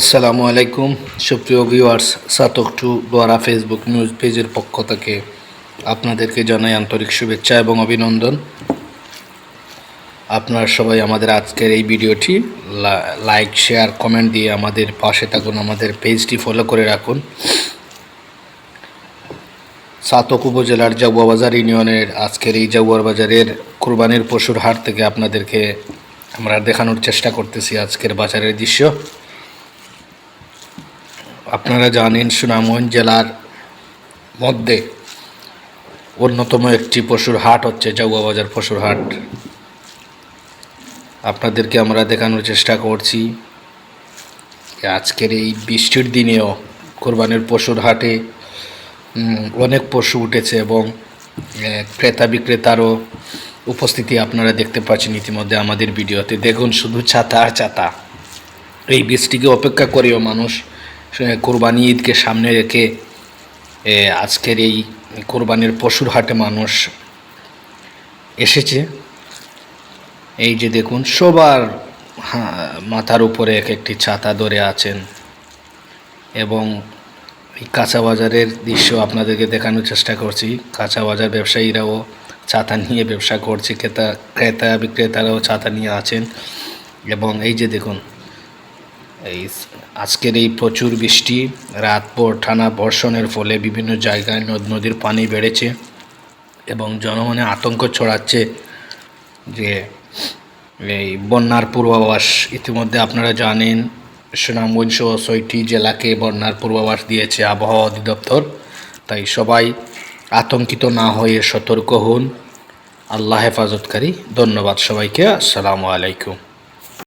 আসসালামু আলাইকুম, সুপ্রিয় ভিউয়ার্স সাতক টু দ্বারা ফেসবুক নিউজ পেজের পক্ষ থেকে আপনাদেরকে জানাই আন্তরিক শুভেচ্ছা এবং অভিনন্দন। আপনারা সবাই আমাদের আজকের এই ভিডিওটি লাইক শেয়ার কমেন্ট দিয়ে আমাদের পাশে থাকুন, আমাদের পেজটি ফলো করে রাখুন। সাতক উপজেলার জাগুয়া বাজার ইউনিয়নের আজকের এই জাগুয়ার বাজারের কুরবানির পশুর হাট থেকে আপনাদেরকে আমরা দেখানোর চেষ্টা করতেছি আজকের বাজারের দৃশ্য। আপনারা জানেন সুনামগঞ্জ জেলার মধ্যে অন্যতম একটি পশুর হাট হচ্ছে জাগুয়া বাজার পশুর হাট। আপনাদেরকে আমরা দেখানোর চেষ্টা করছি আজকের এই বৃষ্টির দিনেও কোরবানির পশুর হাটে অনেক পশু উঠেছে এবং ক্রেতা বিক্রেতারও উপস্থিতি আপনারা দেখতে পাচ্ছেন ইতিমধ্যে আমাদের ভিডিওতে। দেখুন শুধু ছাতা আর ছাতা। এই বৃষ্টিকে অপেক্ষা করেও মানুষ কোরবানি ঈদকে সামনে রেখে আজকের এই কোরবানির পশুর হাটে মানুষ এসেছে। এই যে দেখুন, সবার মাথার উপরে এক একটি ছাতা ধরে আছেন এবং এই কাঁচা বাজারের দৃশ্য আপনাদেরকে দেখানোর চেষ্টা করছি। কাঁচা বাজার ব্যবসায়ীরাও ছাতা নিয়ে ব্যবসা করছে, ক্রেতা ক্রেতা বিক্রেতারাও ছাতা নিয়ে আছেন এবং এই যে দেখুন এই আজকের এই প্রচুর বৃষ্টি, রাত পর টানা বর্ষণের ফলে বিভিন্ন জায়গায় নদ নদীর পানি বেড়েছে এবং জনমনে আতঙ্ক ছড়াচ্ছে যে এই বন্যার পূর্বাভাস ইতিমধ্যে আপনারা জানেন, সুনামগঞ্জ সহ ছয়টি জেলাকে বন্যার পূর্বাভাস দিয়েছে আবহাওয়া অধিদপ্তর। তাই সবাই আতঙ্কিত না হয়ে সতর্ক হন। আল্লাহ হেফাজতকারী। ধন্যবাদ সবাইকে। আসসালামু আলাইকুম।